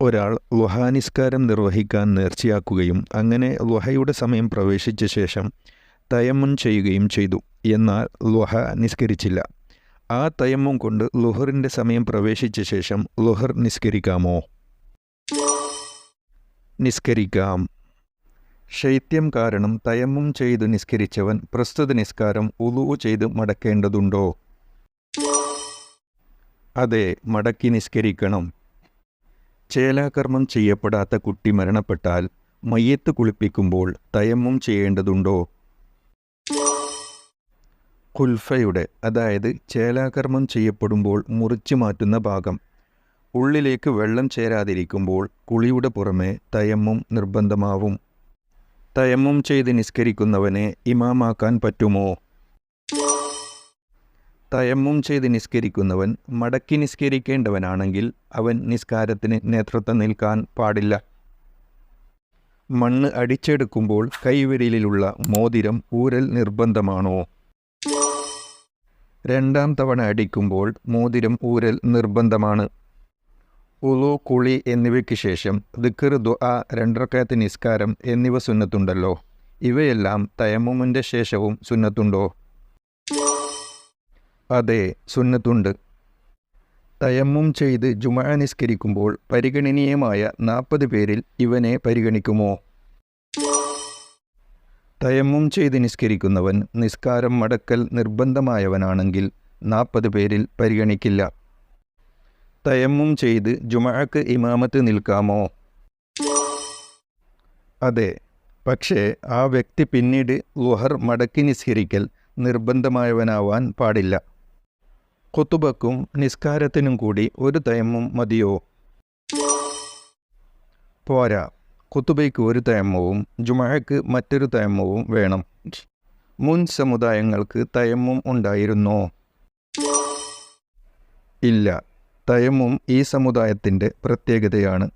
ഒരാൾ ലുഹാനിസ്കാരം നിർവഹിക്കാൻ നേർച്ചയാക്കുകയും അങ്ങനെ ലുഹയുടെ സമയം പ്രവേശിച്ച ശേഷം തയമ്മം ചെയ്യുകയും ചെയ്തു. എന്നാൽ ലുഹ നിസ്കരിച്ചില്ല. ആ തയമ്മും കൊണ്ട് ലുഹറിന്റെ സമയം പ്രവേശിച്ച ശേഷം ലുഹർ നിസ്കരിക്കാമോ? നിസ്കരിക്കാം. ശൈത്യം കാരണം തയമ്മും ചെയ്തു നിസ്കരിച്ചവൻ പ്രസ്തുത നിസ്കാരം ഉളു ചെയ്ത് മടക്കേണ്ടതുണ്ടോ? അതെ മടക്കി നിസ്കരിക്കണം. ചേലാകർമ്മം ചെയ്യപ്പെടാത്ത കുട്ടി മരണപ്പെട്ടാൽ മയ്യത്ത് കുളിപ്പിക്കുമ്പോൾ തയമ്മും ചെയ്യേണ്ടതുണ്ടോ? കുൽഫയുടെ അതായത് ചേലാകർമ്മം ചെയ്യപ്പെടുമ്പോൾ മുറിച്ചു മാറ്റുന്ന ഭാഗം. ഉള്ളിലേക്ക് വെള്ളം ചേരാതിരിക്കുമ്പോൾ കുളിയുടെ പുറമെ തയമ്മും നിർബന്ധമാവും. തയമ്മും ചെയ്ത് നിസ്കരിക്കുന്നവനെ ഇമാമാക്കാൻ പറ്റുമോ? തയമ്മും ചെയ്ത് നിസ്കരിക്കുന്നവൻ മടക്കി നിസ്കരിക്കേണ്ടവനാണെങ്കിൽ അവൻ നിസ്കാരത്തിന് നേതൃത്വം നിൽക്കാൻ പാടില്ല. മണ്ണ് അടിച്ചെടുക്കുമ്പോൾ കൈവിരലിലുള്ള മോതിരം ഊരൽ നിർബന്ധമാണോ? രണ്ടാം തവണ അടിക്കുമ്പോൾ മോതിരം ഊരൽ നിർബന്ധമാണ്. ഉളു കുളി എന്നിവയ്ക്ക് ശേഷം ദിക്കർ ദുആ രണ്ടറക്കാത്ത് നിസ്കാരം എന്നിവ സുന്നത്തുണ്ടല്ലോ. ഇവയെല്ലാം തയമ്മുമിന്റെ ശേഷവും സുന്നത്തുണ്ടോ? അതെ സുന്നത്തുണ്ട്. തയമ്മും ചെയ്ത് ജുമാ നിസ്കരിക്കുമ്പോൾ പരിഗണനീയമായ നാൽപ്പത് പേരിൽ ഇവനെ പരിഗണിക്കുമോ? തയമ്മും ചെയ്ത് നിസ്കരിക്കുന്നവൻ നിസ്കാരം മടക്കൽ നിർബന്ധമായവനാണെങ്കിൽ നാൽപ്പത് പേരിൽ പരിഗണിക്കില്ല. തയമ്മും ചെയ്ത് ജുമാക്ക് ഇമാമത്ത് നിൽക്കാമോ? അതെ പക്ഷേ ആ വ്യക്തി പിന്നീട് ലുഹർ മടക്കി നിസ്കരിക്കൽ നിർബന്ധമായവനാവാൻ പാടില്ല. കുത്തുബക്കും നിസ്കാരത്തിനും കൂടി ഒരു തയമ്മും മതിയോ? പോരാ. കുത്തുബയ്ക്ക് ഒരു തയമ്മവും ജുമഴക്ക് മറ്റൊരു തയമ്മവും വേണം. മുൻ സമുദായങ്ങൾക്ക് തയമ്മും ഉണ്ടായിരുന്നോ? ഇല്ല. തയമ്മും ഈ സമുദായത്തിന്റെ പ്രത്യേകതയാണ്.